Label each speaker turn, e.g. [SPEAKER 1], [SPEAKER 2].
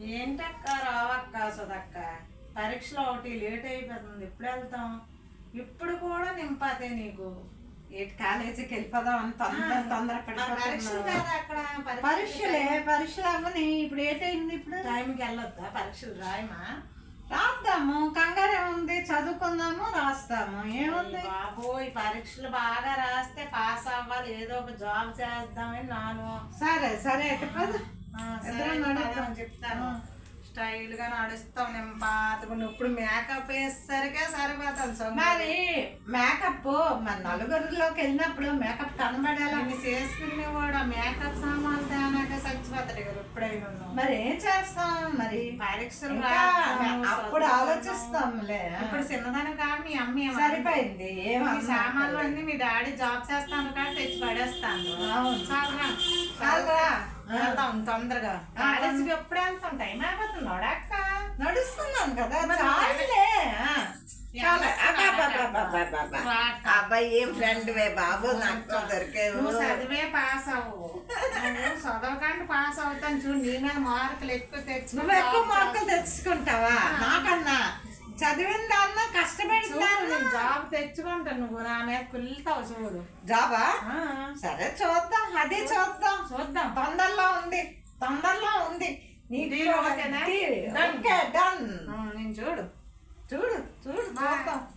[SPEAKER 1] ఏంటక్క రావక్క సుధక్క? పరీక్షలో ఒకటి లేట్ అయిపోతుంది. ఎప్పుడు వెళ్తాం? ఇప్పుడు కూడా నింపాతే నీకు.
[SPEAKER 2] ఏటి కాలేజీకి వెళ్ళిపోదాం అని తొందర తొందర
[SPEAKER 1] పరీక్షలే
[SPEAKER 2] పరీక్షలు అవ్వని ఇప్పుడు ఏటైంది ఇప్పుడు?
[SPEAKER 1] టైంకి వెళ్ళొద్దా? పరీక్షలు రాయమా?
[SPEAKER 2] రాద్దాము. కంగారు ఏముంది చదువుకుందాము రాస్తాము. ఏముంది?
[SPEAKER 1] బాబోయ్ పరీక్షలు బాగా రాస్తే పాస్ అవ్వాలి. ఏదో ఒక జాబ్ చేద్దామని నాను.
[SPEAKER 2] సరే సరే అయితే
[SPEAKER 1] చెప్తాను. స్టైల్గా నడుస్తాం. నేను పాతకుండా ఇప్పుడు మేకప్ వేసేసరికే సరిపోతాను సొమ్ము.
[SPEAKER 2] మరి మేకప్ మరి నలుగురిలోకి వెళ్ళినప్పుడు మేకప్ కనబడేలా
[SPEAKER 1] దాన్ని చేసుకునే కూడా మేకప్ సామాన్లు తేనాక చచ్చిపోతాడు కదా ఎప్పుడైనా.
[SPEAKER 2] మరి ఏం చేస్తాం? మరి
[SPEAKER 1] పరీక్షలు రాద్దాము,
[SPEAKER 2] అప్పుడు. ఆలోచిస్తాంలే.
[SPEAKER 1] ఇప్పుడు చిన్నదాని కాదు మీ అమ్మ
[SPEAKER 2] సరిపోయింది. ఏమన్నా
[SPEAKER 1] సామాన్లు అన్ని మీ డాడీ జాబ్ చేస్తాను కానీ తెచ్చి పడేస్తాను. తొందరగా. కాలేజీకి ఎప్పుడు వెళ్తాం? టైం అక్క?
[SPEAKER 2] నడుస్తున్నాను కదా. చాలు. అబ్బాయి ఏం ఫ్రెండ్ వే బాబు నాకు దొరికేవు.
[SPEAKER 1] నువ్వు చదివే పాస్ అవ్వు. నువ్వు చదవకండి పాస్ అవుతాను చూడు. నీ మీద మార్కులు ఎక్కువ తెచ్చు
[SPEAKER 2] నువ్వు ఎక్కువ మార్కులు తెచ్చుకుంటావా? నాకన్నా. చదివిన
[SPEAKER 1] తెచ్చుకుంటాను నువ్వు నా మీద కుల్తావు చూడు.
[SPEAKER 2] జాబా? సరే చూద్దాం అది చూద్దాం.
[SPEAKER 1] చూద్దాం.
[SPEAKER 2] తొందరలో ఉంది తొందరలో ఉంది.
[SPEAKER 1] నేను చూడు.
[SPEAKER 2] చూడు చూడు చూద్దాం.